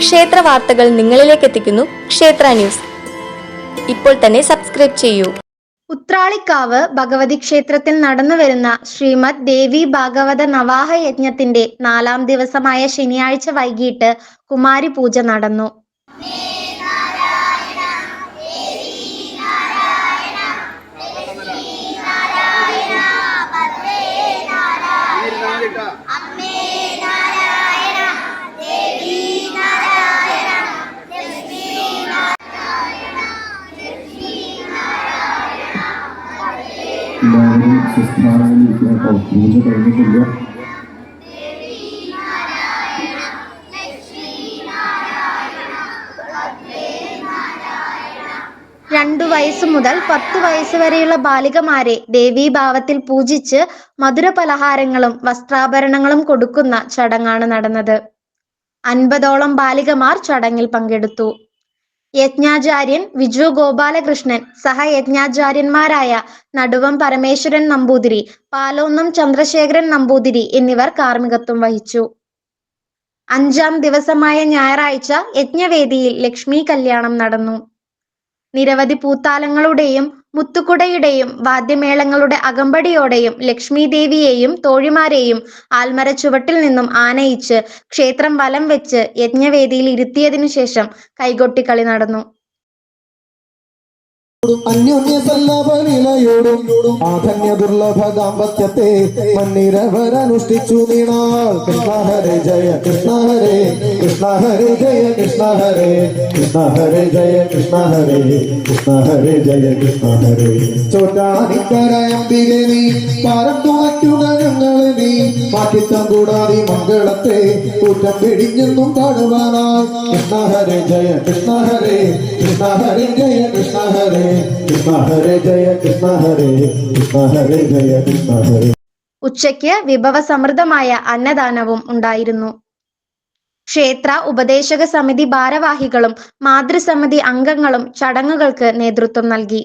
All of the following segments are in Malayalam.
ക്ഷേത്ര വാർത്തകൾ നിങ്ങളിലേക്ക് എത്തിക്കുന്നു ക്ഷേത്ര ന്യൂസ്. ഇപ്പോൾ തന്നെ സബ്സ്ക്രൈബ് ചെയ്യൂ. ഉത്രാളിക്കാവ് ഭഗവതി ക്ഷേത്രത്തിൽ നടന്നു വരുന്ന ശ്രീമദ് ദേവി ഭാഗവത നവാഹ യജ്ഞത്തിന്റെ നാലാം ദിവസമായ ശനിയാഴ്ച വൈകിട്ട് കുമാരി പൂജ നടന്നു. എല്ലാവരും സുസ്ഥാനങ്ങളിരിക്കുക കേട്ടോ. പൂജ കഴിഞ്ഞിട്ടില്ല. രണ്ടു വയസ്സ് മുതൽ പത്ത് വയസ്സ് വരെയുള്ള ബാലികമാരെ ദേവീഭാവത്തിൽ പൂജിച്ച് മധുര പലഹാരങ്ങളും വസ്ത്രാഭരണങ്ങളും കൊടുക്കുന്ന ചടങ്ങാണ് നടന്നത്. അൻപതോളം ബാലികമാർ ചടങ്ങിൽ പങ്കെടുത്തു. യജ്ഞാചാര്യൻ വിജു ഗോപാലകൃഷ്ണൻ സഹയജ്ഞാചാര്യന്മാരായ നടുവം പരമേശ്വരൻ നമ്പൂതിരി പാലോന്നം ചന്ദ്രശേഖരൻ നമ്പൂതിരി എന്നിവർ കാർമ്മികത്വം വഹിച്ചു. അഞ്ചാം ദിവസമായ ഞായറാഴ്ച യജ്ഞവേദിയിൽ ലക്ഷ്മി കല്യാണം നടന്നു. നിരവധി പൂത്താലങ്ങളുടെയും മുത്തുകുടയുടെയും വാദ്യമേളങ്ങളുടെ അകമ്പടിയോടെയും ലക്ഷ്മി ദേവിയെയും തോഴിമാരെയും ആൽമര ചുവട്ടിൽ നിന്നും ആനയിച്ച് ക്ഷേത്രം വലം വെച്ച് യജ്ഞവേദിയിൽ ഇരുത്തിയതിനു ശേഷം കൈകൊട്ടിക്കളി നടന്നു. അന്യോന്യ സല്ലഭനിലയോടും ആധന്യ ദുർലഭ ദാമ്പത്യത്തെ മണ്ണിരവരനുഷ്ഠിച്ചു നീണാൾ. കൃഷ്ണ ഹരേ ജയ കൃഷ്ണ ഹരേ. കൃഷ്ണ ഹരേ ജയ കൃഷ്ണ ഹരേ. കൃഷ്ണ ഹരേ ജയ കൃഷ്ണ ഹരേ. കൃഷ്ണ ഹരേ ജയ കൃഷ്ണ ഹരേ. ചോറ്റാനിക്കരയമ്പികെ നീ പാരം തുണയ്ക്കുക ഞങ്ങളെ നീ മാറ്റിത്തം കൂടാതെ മംഗളത്തെ കൂറ്റം പിടിഞ്ഞെന്നും പാടുവാനായി കൃഷ്ണ ഹരേ ജയ കൃഷ്ണ ഹരേ. കൃഷ്ണ ഹരേ ജയ കൃഷ്ണ ഹരേ. കൃഷ്ണ ഹരേ ജയ കൃഷ്ണ ഹരേ. കൃഷ്ണ ഹരേ ജയ കൃഷ്ണ ഹരേ. ഉച്ചയ്ക്ക് വിഭവസമൃദ്ധമായ അന്നദാനവും ഉണ്ടായിരുന്നു. ക്ഷേത്ര ഉപദേശക സമിതി ഭാരവാഹികളും മാതൃസമിതി അംഗങ്ങളും ചടങ്ങുകൾക്ക് നേതൃത്വം നൽകി.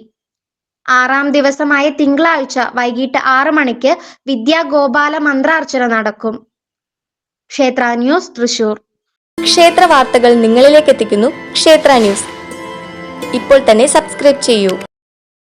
ആറാം ദിവസമായ തിങ്കളാഴ്ച വൈകിട്ട് ആറ് മണിക്ക് വിദ്യാഗോപാല മന്ത്രാർച്ചന നടക്കും. ക്ഷേത്ര ന്യൂസ് തൃശൂർ. ക്ഷേത്ര വാർത്തകൾ നിങ്ങളിലേക്ക് എത്തിക്കുന്നു. ക്ഷേത്ര ന്യൂസ്. ഇപ്പോൾ തന്നെ സബ്സ്ക്രൈബ് ചെയ്യൂ.